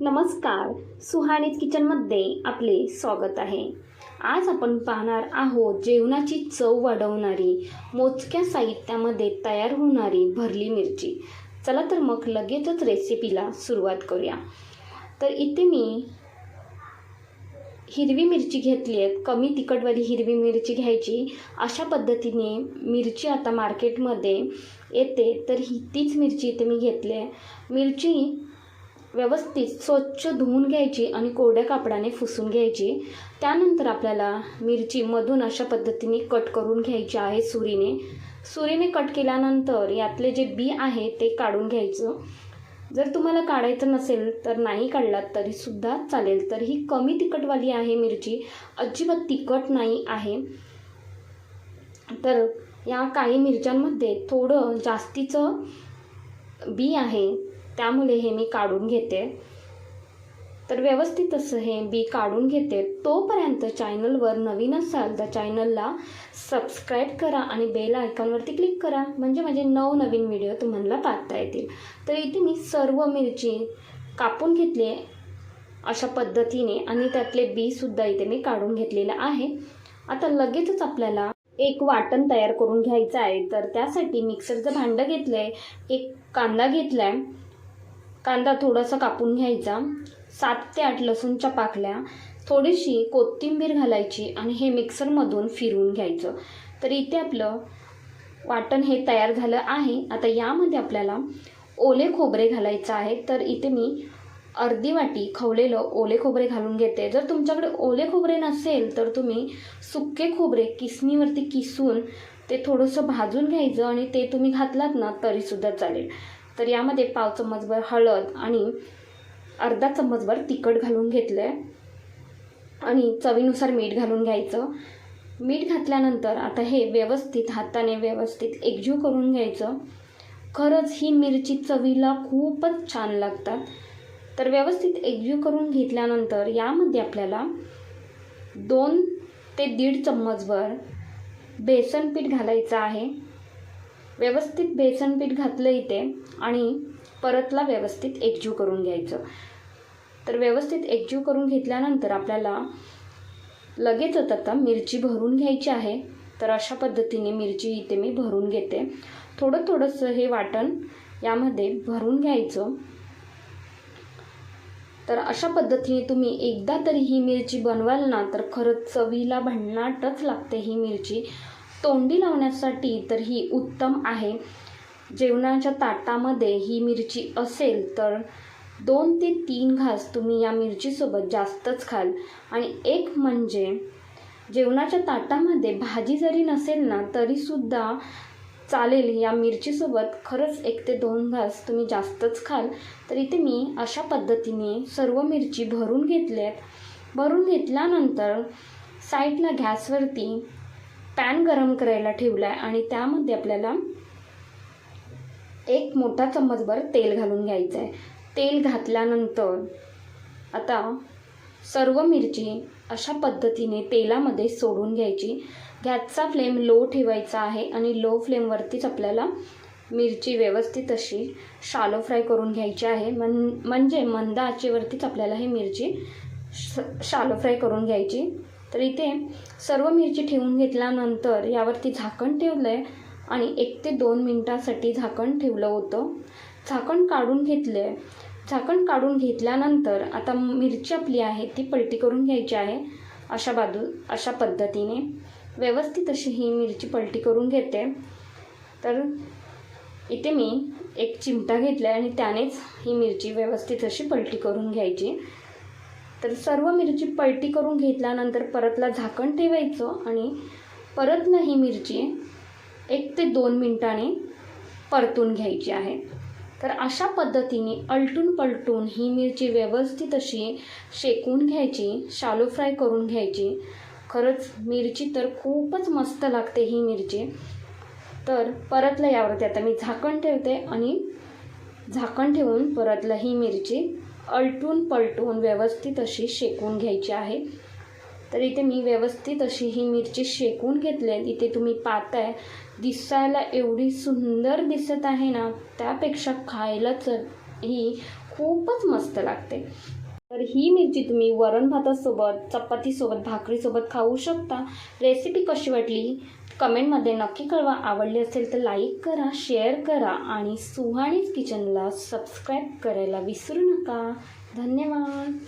नमस्कार. सुहाणीत किचनमध्ये आपले स्वागत आहे. आज आपण पाहणार आहोत जेवणाची चव वाढवणारी मोजक्या साहित्यामध्ये तयार होणारी भरली मिरची. चला तर मग लगेचच रेसिपीला सुरुवात करूया. तर इथे मी हिरवी मिरची घेतली आहे. कमी तिखटवाली हिरवी मिरची घ्यायची. अशा पद्धतीने मिरची आता मार्केटमध्ये येते. तर ही तीच मिरची इथे मी घेतली आहे. मिरची व्यवस्थित स्वच्छ धुवून घ्यायची आणि कोरड्या कापडाने फुसून घ्यायची. त्यानंतर आपल्याला मिरची मधून अशा पद्धतीने कट करून घ्यायची आहे सुरीने. सुरीने कट केल्यानंतर यातले जे बी आहे ते काढून घ्यायचं. जर तुम्हाला काढायचं नसेल तर नाही काढलात तरीसुद्धा चालेल. तर ही कमी तिखटवाली आहे मिरची. अजिबात तिखट नाही आहे. तर या काही मिरच्यांमध्ये थोडं जास्तीचं बी आहे. त्यामुळे हे मी काढून घेते. तर व्यवस्थित असं हे बी काढून घेते. तोपर्यंत चॅनलवर नवीन असाल तर चॅनलला सबस्क्राईब करा आणि बेल आयकॉनवरती क्लिक करा. म्हणजे माझे नवनवीन व्हिडिओ तुम्हाला पाहता येतील. तर इथे मी सर्व मिरची कापून घेतली आहे अशा पद्धतीने आणि त्यातले बीसुद्धा इथे मी काढून घेतलेलं आहे. आता लगेचच आपल्याला एक वाटण तयार करून घ्यायचं आहे. तर त्यासाठी मिक्सरचं भांडं घेतलं आहे एक कांदा घेतला आहे कांदा थोडासा कापून घ्यायचा. सात ते आठ लसूणच्या पाकल्या. थोडीशी कोथिंबीर घालायची आणि हे मिक्सरमधून फिरवून घ्यायचं. तर इथे आपलं वाटण हे तयार झालं आहे. आता यामध्ये आपल्याला ओले खोबरे घालायचं आहे. तर इथे मी अर्धी वाटी खवलेलं ओले खोबरे घालून घेते. जर तुमच्याकडे ओले खोबरे नसेल तर तुम्ही सुके खोबरे किसणीवरती किसून ते थोडंसं भाजून घ्यायचं आणि ते तुम्ही घातलात ना तरीसुद्धा चालेल. तर यामध्ये पाव चम्मचभर हळद आणि अर्धा चम्मचभर तिखट घालून घेतलं आहे आणि चवीनुसार मीठ घालून घ्यायचं. मीठ घातल्यानंतर आता हे व्यवस्थित हाताने व्यवस्थित एकजीव करून घ्यायचं. खरंच ही मिरची चवीला खूपच छान लागतात. तर व्यवस्थित एकजीव करून घेतल्यानंतर यामध्ये आपल्याला दोन ते दीड चम्मचभर बेसन पीठ घालायचं आहे. व्यवस्थित बेसन पीठ घातलं इथे आणि परतला व्यवस्थित एकजीव करून घ्यायचं. तर व्यवस्थित एकजीव करून घेतल्यानंतर आपल्याला लगेचच आता मिरची भरून घ्यायची आहे. तर अशा पद्धतीने मिरची इथे मी भरून घेते. थोडं थोडंसं हे वाटण यामध्ये भरून घ्यायचं. तर अशा पद्धतीने तुम्ही एकदा तरी ही मिरची बनवाल ना तर खरंच चवीला भन्नाटच लागते ही मिरची. तोंडी लावण्यासाठी तर ही उत्तम आहे. जेवणाच्या ताटामध्ये ही मिरची असेल तर दोन ते तीन घास तुम्ही या मिरचीसोबत जास्तच खाल. आणि एक म्हणजे जेवणाच्या ताटामध्ये भाजी जरी नसेल ना तरीसुद्धा चालेल या मिरचीसोबत खरंच एक ते दोन घास तुम्ही जास्तच खाल. तर इथे मी अशा पद्धतीने सर्व मिरची भरून घेतल्यात. भरून घेतल्यानंतर साईडला गॅसवरती पॅन गरम करायला ठेवला आहे आणि त्यामध्ये आपल्याला एक मोठा चम्मचभर तेल घालून घ्यायचं आहे तेल घातल्यानंतर आता सर्व मिरची अशा पद्धतीने तेलामध्ये सोडून घ्यायची. गॅसचा फ्लेम लो ठेवायचा आहे आणि लो फ्लेमवरतीच आपल्याला मिरची व्यवस्थित अशी शालो फ्राय करून घ्यायची आहे. मन म्हणजे मंद आचेवरतीच आपल्याला ही मिरची श शालो फ्राय करून घ्यायची. तर इथे सर्व मिरची ठेवून घेतल्यानंतर यावरती झाकण ठेवलं आहे आणि एक ते दोन मिनटासाठी झाकण ठेवलं होतं. झाकण काढून घेतलं आहे झाकण काढून घेतल्यानंतर आता मिरची आपली आहे ती पलटी करून घ्यायची आहे अशा बाजू अशा पद्धतीने. व्यवस्थित अशी ही मिरची पलटी करून घेते. तर इथे मी एक चिमटा घेतला आहे आणि त्यानेच ही मिरची व्यवस्थित अशी पलटी करून घ्यायची. तर सर्व मिरची पलटी करून घेतल्यानंतर परतला झाकण ठेवायचं आणि परतला ही मिरची एक ते दोन मिनटाने परतून घ्यायची आहे. तर अशा पद्धतीने अलटून पलटून ही मिरची व्यवस्थित अशी शेकून घ्यायची शालो फ्राय करून घ्यायची. खरंच मिरची तर खूपच मस्त लागते ही मिरची. तर परतलं यावरती आता मी झाकण ठेवते आणि झाकण ठेवून परतलं ही मिरची. अलटून पलटून व्यवस्थित अशी शेकून घ्यायची आहे. तर इथे मी व्यवस्थित अशी ही मिरची शेकून घेतली आहे. इथे तुम्ही पाहताय दिसायला एवढी सुंदर दिसत आहे ना त्यापेक्षा खायलाच ही खूपच मस्त लागते. तर ही मिरची तुम्ही वरण भातासोबत चपातीसोबत भाकरीसोबत खाऊ शकता. रेसिपी कशी वाटली? कमेंटमध्ये नक्की कळवा. आवडली असेल तर लाईक करा शेअर करा आणि सुहाणीच किचनला सबस्क्राईब करायला विसरू नका. धन्यवाद.